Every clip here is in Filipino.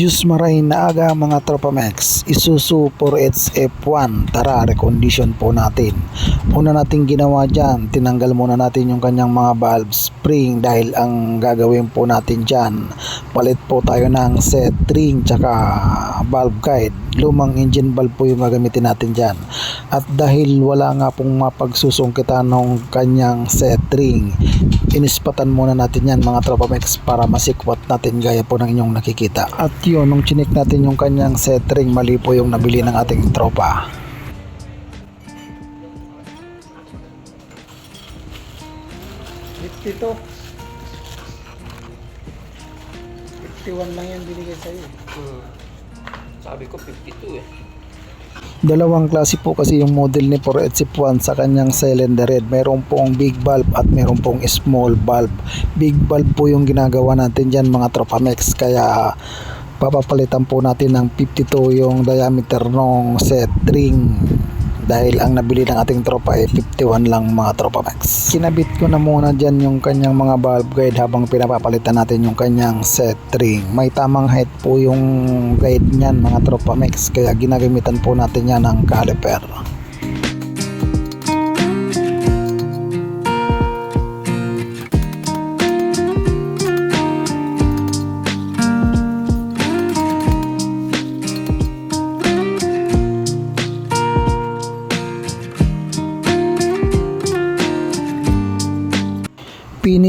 Diyos maray na aga mga Tropa Max, Isuzu 4H F1, tara recondition po natin. Una nating ginawa dyan, tinanggal muna natin yung kanyang mga valve spring dahil ang gagawin po natin dyan, palit po tayo ng set ring tsaka valve guide. Lumang engine valve po yung gagamitin natin dyan. At dahil wala nga pong mapagsusungkitan ng kanyang set ring, inispatan muna natin yan mga Tropa Max para masikwat natin gaya po ng inyong nakikita. At yun, nung chinik natin yung kanyang set ring, mali po yung nabili ng ating tropa. Dito. 51 lang yan binigay sa'yo. Hmm. Sabi ko 52 eh. Dalawang klase po kasi yung model ni 481 sa kanyang cylinder head. Meron pong big valve at meron pong small valve. Big valve po yung ginagawa natin dyan mga Tropamex. Kaya papapalitan po natin ng 52 yung diameter ng set ring. Dahil ang nabili ng ating tropa ay 51 lang mga tropa max. Kinabit ko na muna dyan yung kanyang mga valve guide habang pinapapalitan natin yung kanyang set ring. May tamang height po yung guide niyan mga tropa max kaya ginagamitan po natin yan ng caliper.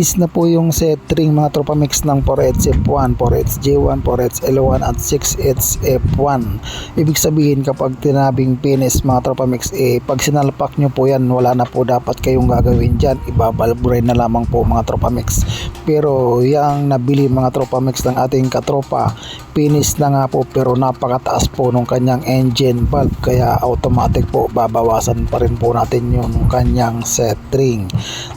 Finish na po yung set ring mga tropa mix ng 4H F1, 4H J1, 4H L1 at 6H F1. Ibig sabihin kapag tinabing finish mga tropa mix eh pag sinalpak nyo po yan wala na po dapat kayong gagawin dyan. Ibabalbure na lamang po mga tropa mix. Pero yung nabili mga tropa mix ng ating katropa finish na nga po pero napakataas po nung kanyang engine valve kaya automatic po babawasan pa rin po natin yun nung kanyang set ring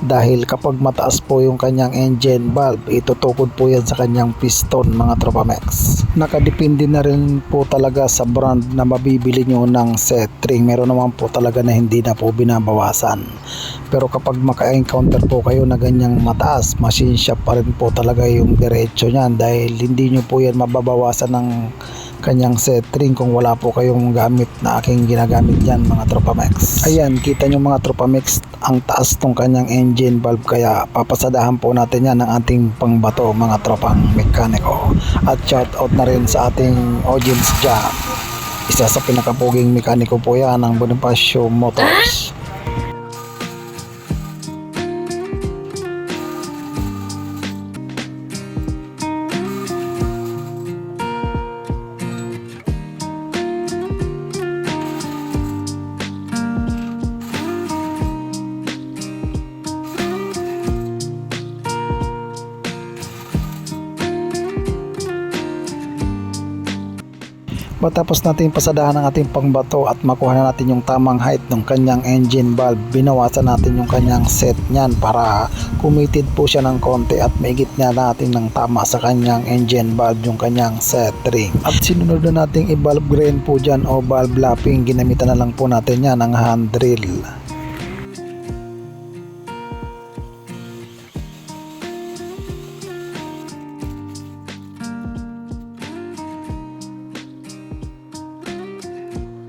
dahil kapag mataas po yung kanyang engine valve itutukod po yan sa kanyang piston mga tropa max. Nakadepende na rin po talaga sa brand na mabibili nyo ng set ring. Meron naman po talaga na hindi na po binabawasan. Pero kapag maka-encounter po kayo na ganyang mataas machine shop pa rin po talaga yung diretso niyan dahil hindi nyo po yan mababawasan ng kanyang set ring kung wala po kayong gamit na aking ginagamit yan mga Tropa Max. Ayan, kita nyo mga Tropa Max, ang taas tong kanyang engine valve kaya papasadahan po natin yan ng ating pangbato mga tropang mekaniko. At shout out na rin sa ating audience dyan. Isa sa pinakapuging mekaniko po yan ng Bonifacio Motors. Matapos natin pasadahan ang ating pangbato at makuha na natin yung tamang height ng kanyang engine valve, binawasan natin yung kanyang set niyan para committed po siya ng konti at maigit na natin ng tama sa kanyang engine valve yung kanyang set ring. At sinunod na nating i-valve grain po dyan o valve lapping, ginamitan na lang po natin yan ng hand drill.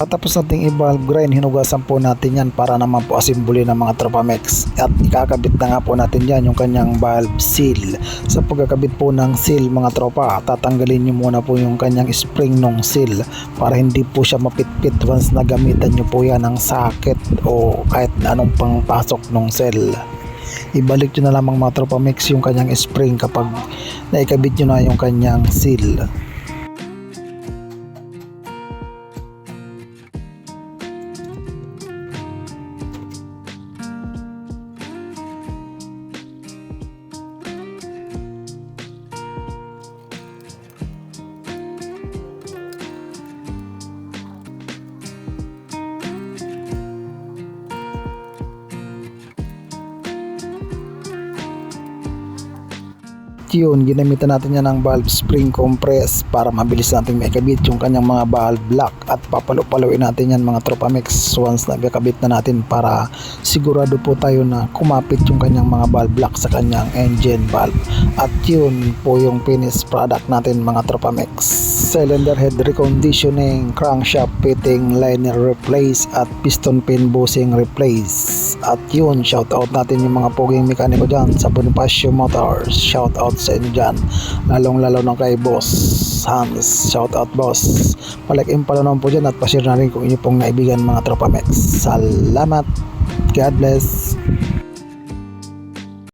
Patapos nating i-valve grind, hinugasan po natin yan para naman po asimbuli ng mga Tropamex. At ikakabit na nga po natin yan yung kanyang valve seal. Sa pagkakabit po ng seal mga tropa, tatanggalin nyo muna po yung kanyang spring ng seal para hindi po siya mapitpit once na gamitan nyo po yan ng socket o kahit anong pangpasok ng seal. Ibalik nyo na lamang mga Tropamex yung kanyang spring kapag naikabit nyo na yung kanyang seal. Yun, ginamitan natin yan ng valve spring compress para mabilis natin maikabit yung kanyang mga valve lock at papalo-paloin natin yan mga tropa mix. Once na ikabit na natin para sigurado po tayo na kumapit yung kanyang mga valve lock sa kanyang engine valve. At yun po yung finished product natin mga tropa mix. Cylinder head reconditioning crankshaft fitting liner replace at piston pin bushing replace. At yun shout out natin yung mga poging mekaniko dyan sa Bonifacio Motors. Shout out sa inyo dyan. Lalong lalo na kay boss Hans shout out boss. Palaking palanon po dyan at pashare na rin kung inyo pong naibigan mga tropa. Mix salamat. God bless